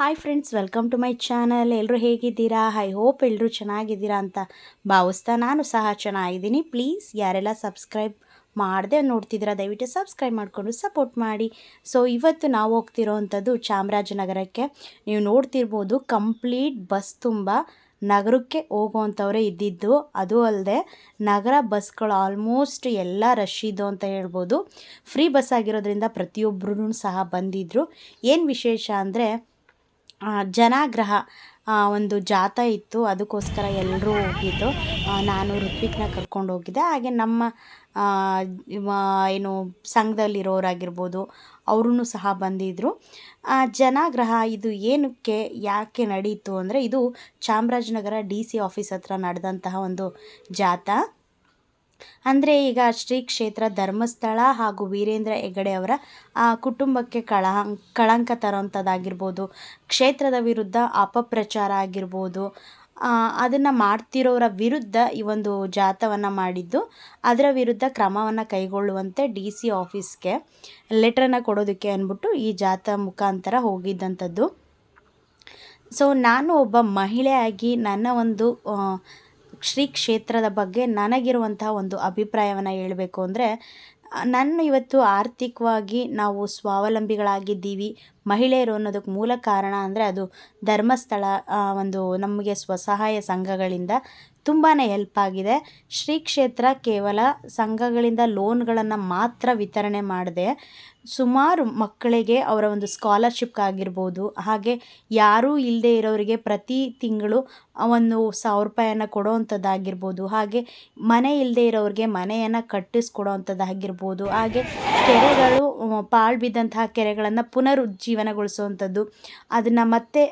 Hi friends welcome to my channel ಎಲ್ಲರೂ ಹೇಗಿದ್ದೀರಾ? I hope ಎಲ್ಲರೂ ಚೆನ್ನಾಗಿದ್ದೀರಾ ಅಂತ ಭಾವಿಸ್ತಾ ನಾನು ಸಹ ಚೆನ್ನಾಗಿದ್ದೀನಿ. ಪ್ಲೀಸ್ ಯಾರೆಲ್ಲ ಸಬ್ಸ್ಕ್ರೈಬ್ ಮಾಡದೆ ನೋಡ್ತಿದ್ದೀರಾ, ದಯವಿಟ್ಟು ಸಬ್ಸ್ಕ್ರೈಬ್ ಮಾಡಿಕೊಂಡು ಸಪೋರ್ಟ್ ಮಾಡಿ. ಸೊ ಇವತ್ತು ನಾವು ಹೋಗ್ತಿರೋವಂಥದ್ದು ಚಾಮರಾಜನಗರಕ್ಕೆ. ನೀವು ನೋಡ್ತಿರ್ಬೋದು ಕಂಪ್ಲೀಟ್ ಬಸ್ ತುಂಬ ನಗರಕ್ಕೆ ಹೋಗುವಂಥವರೇ ಇದ್ದಿದ್ದು. ಅದು ಅಲ್ಲದೆ, ನಗರ ಬಸ್ಗಳು ಆಲ್ಮೋಸ್ಟ್ ಎಲ್ಲ ರಶ್ ಇದ್ದು ಅಂತ ಹೇಳ್ಬೋದು. ಫ್ರೀ ಬಸ್ ಆಗಿರೋದ್ರಿಂದ ಪ್ರತಿಯೊಬ್ಬರೂ ಸಹ ಬಂದಿದ್ದರು ಏನು ವಿಶೇಷ ಅಂದರೆ ಜನಾಗ್ರಹ ಒಂದು ಜಾತ ಇತ್ತು. ಅದಕ್ಕೋಸ್ಕರ ಎಲ್ಲರೂ ಹೋಗಿದ್ದು. ನಾನು ಋತ್ವಿಕ್ನ ಕರ್ಕೊಂಡು ಹೋಗಿದ್ದೆ. ಹಾಗೆ ನಮ್ಮ ಏನು ಸಂಘದಲ್ಲಿರೋರಾಗಿರ್ಬೋದು ಅವ್ರೂ ಸಹ ಬಂದಿದ್ದರು ಜನಾಗ್ರಹ, ಇದು ಏನಕ್ಕೆ, ಯಾಕೆ ನಡೀತು ಅಂದರೆ, ಇದು ಚಾಮರಾಜನಗರ ಡಿ ಸಿ ಆಫೀಸ್ ಹತ್ರ ನಡೆದಂತಹ ಒಂದು ಜಾಥಾ ಅಂದರೆ ಈಗ ಶ್ರೀ ಕ್ಷೇತ್ರ ಧರ್ಮಸ್ಥಳ ಹಾಗೂ ವೀರೇಂದ್ರ ಹೆಗಡೆ ಅವರ ಕುಟುಂಬಕ್ಕೆ ಕಳಹಂ, ಕಳಂಕ ತರೋಂಥದ್ದಾಗಿರ್ಬೋದು ಕ್ಷೇತ್ರದ ವಿರುದ್ಧ ಅಪಪ್ರಚಾರ ಆಗಿರ್ಬೋದು ಅದನ್ನು ಮಾಡ್ತಿರೋರ ವಿರುದ್ಧ ಈ ಒಂದು ಜಾಥವನ್ನು ಮಾಡಿದ್ದು, ಅದರ ವಿರುದ್ಧ ಕ್ರಮವನ್ನು ಕೈಗೊಳ್ಳುವಂತೆ ಡಿ ಸಿ ಆಫೀಸ್ಗೆ ಲೆಟ್ರನ್ನು ಕೊಡೋದಕ್ಕೆ ಅಂದ್ಬಿಟ್ಟು ಈ ಜಾಥಾ ಮುಖಾಂತರ ಹೋಗಿದ್ದಂಥದ್ದು. ಸೊ, ನಾನು ಒಬ್ಬ ಮಹಿಳೆಯಾಗಿ ನನ್ನ ಒಂದು ಶ್ರೀ ಕ್ಷೇತ್ರದ ಬಗ್ಗೆ ನನಗಿರುವಂತಹ ಒಂದು ಅಭಿಪ್ರಾಯವನ್ನು ಹೇಳಬೇಕು ಅಂದರೆ, ನನ್ನ ಇವತ್ತು ಆರ್ಥಿಕವಾಗಿ ನಾವು ಸ್ವಾವಲಂಬಿಗಳಾಗಿದ್ದೀವಿ, ಮಹಿಳೆಯರು ಅನ್ನೋದಕ್ಕೆ ಮೂಲ ಕಾರಣ ಅಂದರೆ ಅದು ಧರ್ಮಸ್ಥಳ ಒಂದು ನಮಗೆ ಸ್ವಸಹಾಯ ಸಂಘಗಳಿಂದ ತುಂಬಾ ಹೆಲ್ಪ್ ಆಗಿದೆ. ಶ್ರೀ ಕ್ಷೇತ್ರ ಕೇವಲ ಸಂಘಗಳಿಂದ ಲೋನ್ಗಳನ್ನು ಮಾತ್ರ ವಿತರಣೆ ಮಾಡದೆ. ಸುಮಾರು ಮಕ್ಕಳಿಗೆ ಅವರ ಒಂದು ಸ್ಕಾಲರ್ಶಿಪ್ ಆಗಿರ್ಬೋದು. ಹಾಗೆ ಯಾರೂ ಇಲ್ಲದೆ ಇರೋರಿಗೆ ಪ್ರತಿ ತಿಂಗಳು ಒಂದು ಸಾವಿರ ರೂಪಾಯಿಯನ್ನು ಕೊಡೋವಂಥದ್ದಾಗಿರ್ಬೋದು ಹಾಗೆ ಮನೆ ಇಲ್ಲದೆ ಇರೋರಿಗೆ ಮನೆಯನ್ನು ಕಟ್ಟಿಸ್ಕೊಡೋವಂಥದ್ದಾಗಿರ್ಬೋದು ಹಾಗೆ ಕೆರೆಗಳು ಪಾಳು ಬಿದ್ದಂತಹ ಕೆರೆಗಳನ್ನು ಪುನರುಜ್ಜೀವನಗೊಳಿಸುವಂಥದ್ದು, ಅದನ್ನು ಮತ್ತೆ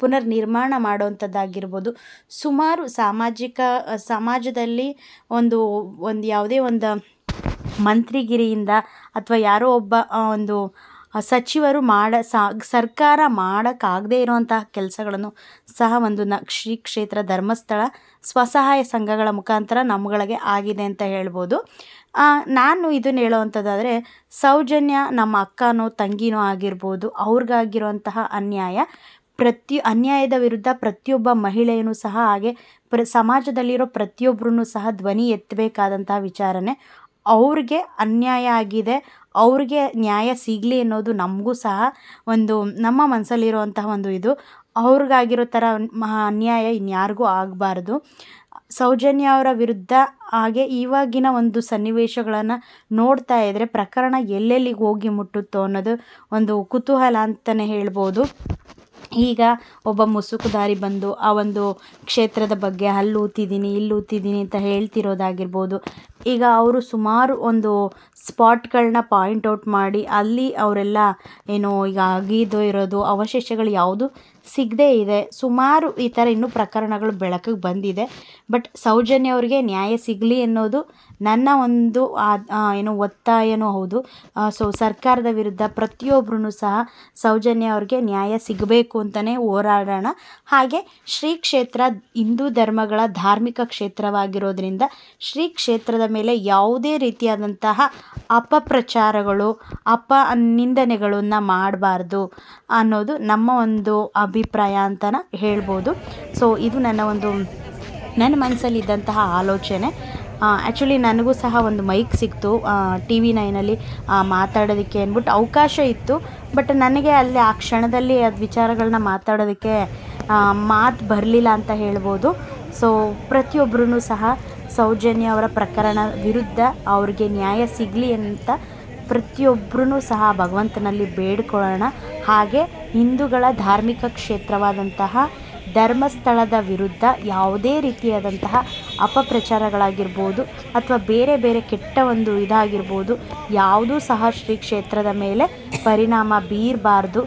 ಪುನರ್ ನಿರ್ಮಾಣ ಮಾಡುವಂಥದ್ದಾಗಿರ್ಬೋದು. ಸುಮಾರು ಸಾಮಾಜಿಕ ಸಮಾಜದಲ್ಲಿ ಒಂದು ಒಂದು ಯಾವುದೇ ಒಂದು ಮಂತ್ರಿಗಿರಿಯಿಂದ ಅಥವಾ ಯಾರೋ ಒಬ್ಬ ಒಂದು ಸಚಿವರು ಮಾಡ ಸರ್ಕಾರ ಮಾಡೋಕ್ಕಾಗದೇ ಇರುವಂತಹ ಕೆಲಸಗಳನ್ನು ಸಹ ಒಂದು ನ, ಶ್ರೀ ಕ್ಷೇತ್ರ ಧರ್ಮಸ್ಥಳ ಸ್ವಸಹಾಯ ಸಂಘಗಳ ಮುಖಾಂತರ ನಮ್ಮಗಳಿಗೆ ಆಗಿದೆ ಅಂತ ಹೇಳ್ಬೋದು. ನಾನು ಇದನ್ನು ಹೇಳೋವಂಥದ್ದಾದರೆ ಸೌಜನ್ಯ ನಮ್ಮ ಅಕ್ಕನೋ ತಂಗಿನೋ ಆಗಿರ್ಬೋದು ಅವ್ರಿಗಾಗಿರುವಂತಹ ಅನ್ಯಾಯ. ಪ್ರತಿ, ಅನ್ಯಾಯದ ವಿರುದ್ಧ ಪ್ರತಿಯೊಬ್ಬ ಮಹಿಳೆಯೂ ಸಹ ಹಾಗೆ ಪ್ರ, ಸಮಾಜದಲ್ಲಿರೋ ಪ್ರತಿಯೊಬ್ಬರೂ ಸಹ ಧ್ವನಿ ಎತ್ತಬೇಕಾದಂತಹ ವಿಚಾರನೆ. ಅವ್ರಿಗೆ ಅನ್ಯಾಯ ಆಗಿದೆ ಅವ್ರಿಗೆ ನ್ಯಾಯ ಸಿಗಲಿ ಅನ್ನೋದು ನಮಗೂ ಸಹ ಒಂದು ನಮ್ಮ ಮನಸ್ಸಲ್ಲಿರುವಂತಹ ಒಂದು ಇದು. ಅವ್ರಿಗಾಗಿರೋ ಥರ ಅನ್ಯಾಯ ಇನ್ಯಾರಿಗೂ ಆಗಬಾರ್ದು. ಸೌಜನ್ಯ ಅವರ ವಿರುದ್ಧ ಹಾಗೆ ಇವಾಗಿನ ಒಂದು ಸನ್ನಿವೇಶಗಳನ್ನು ನೋಡ್ತಾ ಇದ್ದರೆ ಪ್ರಕರಣ ಎಲ್ಲೆಲ್ಲಿಗೆ ಹೋಗಿ ಮುಟ್ಟುತ್ತೋ ಅನ್ನೋದು ಒಂದು ಕುತೂಹಲ ಅಂತಲೇ ಹೇಳ್ಬೋದು. ಈಗ ಒಬ್ಬ ಮುಸುಕುದಾರಿ ಬಂದು ಆ ಒಂದು ಕ್ಷೇತ್ರದ ಬಗ್ಗೆ ಅಲ್ಲೂತಿದ್ದೀನಿ, ಇಲ್ಲೂತಿದ್ದೀನಿ ಅಂತ ಹೇಳ್ತಿರೋದಾಗಿರ್ಬೋದು. ಈಗ ಅವರು ಸುಮಾರು ಒಂದು ಸ್ಪಾಟ್ಗಳನ್ನ ಪಾಯಿಂಟ್ ಔಟ್ ಮಾಡಿ ಅಲ್ಲಿ ಅವರೆಲ್ಲ ಏನು ಈಗ ಅಗೀದು ಇರೋದು ಅವಶೇಷಗಳು ಯಾವುದು ಸಿಗದೇ ಇದೆ. ಸುಮಾರು ಈ ಥರ ಇನ್ನೂ ಪ್ರಕರಣಗಳು ಬೆಳಕಿಗೆ ಬಂದಿದೆ. ಬಟ್ ಸೌಜನ್ಯ ಅವ್ರಿಗೆ ನ್ಯಾಯ ಸಿಗಲಿ ಅನ್ನೋದು ನನ್ನ ಒಂದು ಏನು ಒತ್ತಾಯನೂ ಹೌದು. ಸೊ ಸರ್ಕಾರದ ವಿರುದ್ಧ ಪ್ರತಿಯೊಬ್ಬರೂ ಸಹ ಸೌಜನ್ಯ ಅವ್ರಿಗೆ ನ್ಯಾಯ ಸಿಗಬೇಕು ಅಂತಲೇ ಹೋರಾಡೋಣ. ಹಾಗೆ ಶ್ರೀ ಕ್ಷೇತ್ರ ಹಿಂದೂ ಧರ್ಮಗಳ ಧಾರ್ಮಿಕ ಕ್ಷೇತ್ರವಾಗಿರೋದ್ರಿಂದ ಶ್ರೀ ಕ್ಷೇತ್ರದ ಮೇಲೆ ಯಾವುದೇ ರೀತಿಯಾದಂತಹ ಅಪಪ್ರಚಾರಗಳು, ಅಪ ನಿಂದನೆಗಳನ್ನು ಮಾಡಬಾರ್ದು ಅನ್ನೋದು ನಮ್ಮ ಒಂದು ಅಭಿಪ್ರಾಯ ಅಂತ ಹೇಳ್ಬೋದು. ಸೊ ಇದು ನನ್ನ ಒಂದು ನನ್ನ ಮನಸ್ಸಲ್ಲಿದ್ದಂತಹ ಆಲೋಚನೆ. ಆ್ಯಕ್ಚುಲಿ ನನಗೂ ಸಹ ಒಂದು ಮೈಕ್ ಸಿಕ್ತು. ಟಿ ವಿ ನೈನಲ್ಲಿ ಮಾತಾಡೋದಕ್ಕೆ ಅಂದ್ಬಿಟ್ಟು ಅವಕಾಶ ಇತ್ತು. ಬಟ್ ನನಗೆ ಅಲ್ಲಿ ಆ ಕ್ಷಣದಲ್ಲಿ ಅದು ವಿಚಾರಗಳನ್ನ ಮಾತಾಡೋದಕ್ಕೆ ಮಾತು ಬರಲಿಲ್ಲ ಅಂತ ಹೇಳ್ಬೋದು. ಸೊ ಪ್ರತಿಯೊಬ್ಬರೂ ಸಹ ಸೌಜನ್ಯ ಅವರ ಪ್ರಕರಣ ವಿರುದ್ಧ ಅವ್ರಿಗೆ ನ್ಯಾಯ ಸಿಗಲಿ ಅಂತ ಪ್ರತಿಯೊಬ್ಬರೂ ಸಹ ಭಗವಂತನಲ್ಲಿ ಬೇಡ್ಕೊಳ್ಳೋಣ. ಹಾಗೆ ಹಿಂದೂಗಳ ಧಾರ್ಮಿಕ ಕ್ಷೇತ್ರವಾದಂತಹ ಧರ್ಮಸ್ಥಳದ ವಿರುದ್ಧ ಯಾವುದೇ ರೀತಿಯಾದಂತಹ ಅಪಪ್ರಚಾರಗಳಾಗಿರ್ಬೋದು ಅಥವಾ ಬೇರೆ ಬೇರೆ ಕೆಟ್ಟ ಒಂದು ಇದಾಗಿರ್ಬೋದು, ಯಾವುದೂ ಸಹ ಶ್ರೀ ಕ್ಷೇತ್ರದ ಮೇಲೆ ಪರಿಣಾಮ ಬೀರಬಾರ್ದು.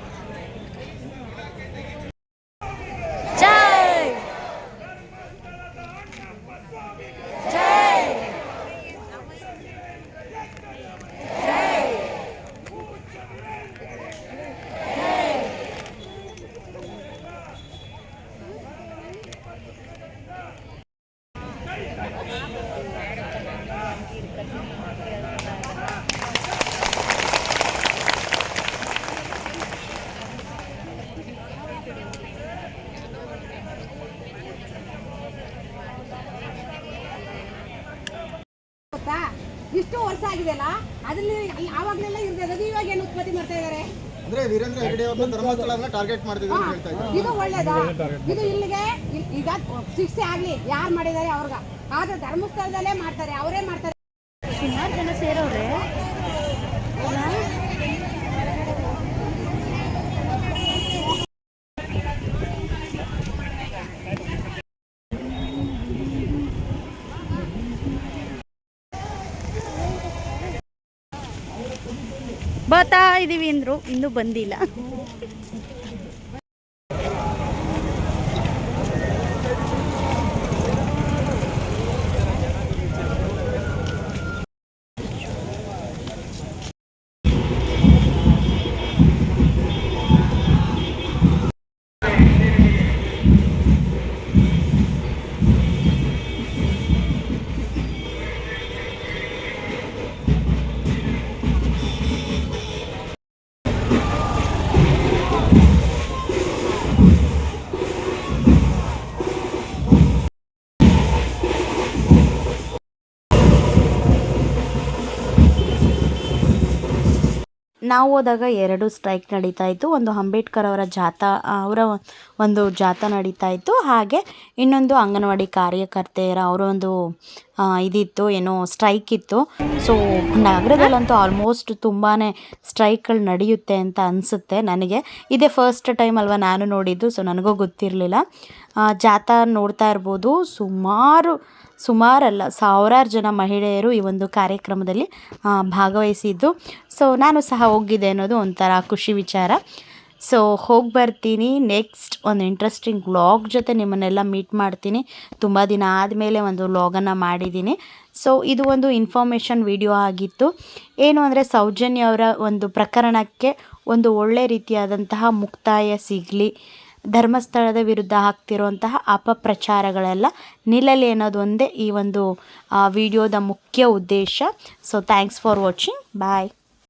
ಎಷ್ಟು ವರ್ಷ ಆಗಿದೆಯಲ್ಲ ಅದ್ರಲ್ಲಿ ಆವಾಗಲೆಲ್ಲ ಅದು ಇವಾಗ ಏನು ಉತ್ಪತ್ತಿ ಮಾಡ್ತಾ ಇದ್ದಾರೆ ಅಂದ್ರೆ ವೀರೇಂದ್ರ ಹೆಗಡೆ ಅವ್ರನ್ನ ಧರ್ಮಸ್ಥಳನ ಟಾರ್ಗೆಟ್ ಮಾಡ್ತಿದ್ರು ಅಂತ ಹೇಳ್ತಾ ಇದ್ದಾರೆ. ಇದು ಒಳ್ಳೇದಾ? ಇದು ಇಲ್ಲಿಗೆ ಇಲ್- ಈಗ ಶಿಕ್ಷೆ ಆಗ್ಲಿ ಯಾರು ಮಾಡಿದ್ದಾರೆ ಅವ್ರಿಗ? ಆದ್ರೆ ಧರ್ಮಸ್ಥಳದಲ್ಲೇ ಮಾಡ್ತಾರೆ ಅವರೇ ಮಾಡ್ತಾರೆ. ಸುಮಾರು ಜನ ಸೇರೋರೆ. ಬರ್ತಾ ಇದ್ದೀವಿ ಅಂದರು ಇನ್ನೂ ಬಂದಿಲ್ಲ. ನಾವು ಹೋದಾಗ ಎರಡು ಸ್ಟ್ರೈಕ್ ನಡೀತಾ ಇತ್ತು. ಒಂದು ಅಂಬೇಡ್ಕರ್ ಅವರ ಜಾಥಾ ಅವರ ಒಂದು ಜಾಥಾ ನಡೀತಾ ಇತ್ತು. ಹಾಗೆ ಇನ್ನೊಂದು ಅಂಗನವಾಡಿ ಕಾರ್ಯಕರ್ತೆಯರ ಅವರ ಒಂದು ಇದಿತ್ತು, ಏನೋ ಸ್ಟ್ರೈಕ್ ಇತ್ತು. ಸೊ ನಗರದಲ್ಲಂತೂ ಆಲ್ಮೋಸ್ಟ್ ತುಂಬಾ ಸ್ಟ್ರೈಕ್ಗಳು ನಡೆಯುತ್ತೆ ಅಂತ ಅನಿಸುತ್ತೆ ನನಗೆ. ಇದೇ ಫಸ್ಟ್ ಟೈಮ್ ಅಲ್ವಾ ನಾನು ನೋಡಿದ್ದು ಸೊ ನನಗೂ ಗೊತ್ತಿರಲಿಲ್ಲ. ಜಾಥಾ ನೋಡ್ತಾ ಇರ್ಬೋದು. ಸುಮಾರು ಸುಮಾರಲ್ಲ, ಸಾವಿರಾರು ಜನ ಮಹಿಳೆಯರು ಈ ಒಂದು ಕಾರ್ಯಕ್ರಮದಲ್ಲಿ ಭಾಗವಹಿಸಿದ್ದು. ಸೊ ನಾನು ಸಹ ಹೋಗಿದ್ದೆ ಅನ್ನೋದು ಒಂಥರ ಖುಷಿ ವಿಚಾರ. ಸೊ ಹೋಗಿ ಬರ್ತೀನಿ. ನೆಕ್ಸ್ಟ್ ಒಂದು ಇಂಟ್ರೆಸ್ಟಿಂಗ್ ವ್ಲಾಗ್ ಜೊತೆ ನಿಮ್ಮನ್ನೆಲ್ಲ ಮೀಟ್ ಮಾಡ್ತೀನಿ. ತುಂಬ ದಿನ ಆದಮೇಲೆ ಒಂದು ವ್ಲಾಗನ್ನು ಮಾಡಿದ್ದೀನಿ. ಸೊ ಇದು ಒಂದು ಇನ್ಫಾರ್ಮೇಷನ್ ವಿಡಿಯೋ ಆಗಿತ್ತು. ಏನು ಅಂದರೆ, ಸೌಜನ್ಯ ಅವರ ಒಂದು ಪ್ರಕರಣಕ್ಕೆ ಒಂದು ಒಳ್ಳೆ ರೀತಿಯಾದಂತಹ ಮುಕ್ತಾಯ ಸಿಗಲಿ. ಧರ್ಮಸ್ಥಳದ ವಿರುದ್ಧ ಆಗ್ತಿರುವಂತಹ ಅಪಪ್ರಚಾರಗಳೆಲ್ಲ ನಿಲ್ಲಲಿ ಅನ್ನೋದು ಒಂದೇ ಈ ಒಂದು ವಿಡಿಯೋದ ಮುಖ್ಯ ಉದ್ದೇಶ. So thanks for watching bye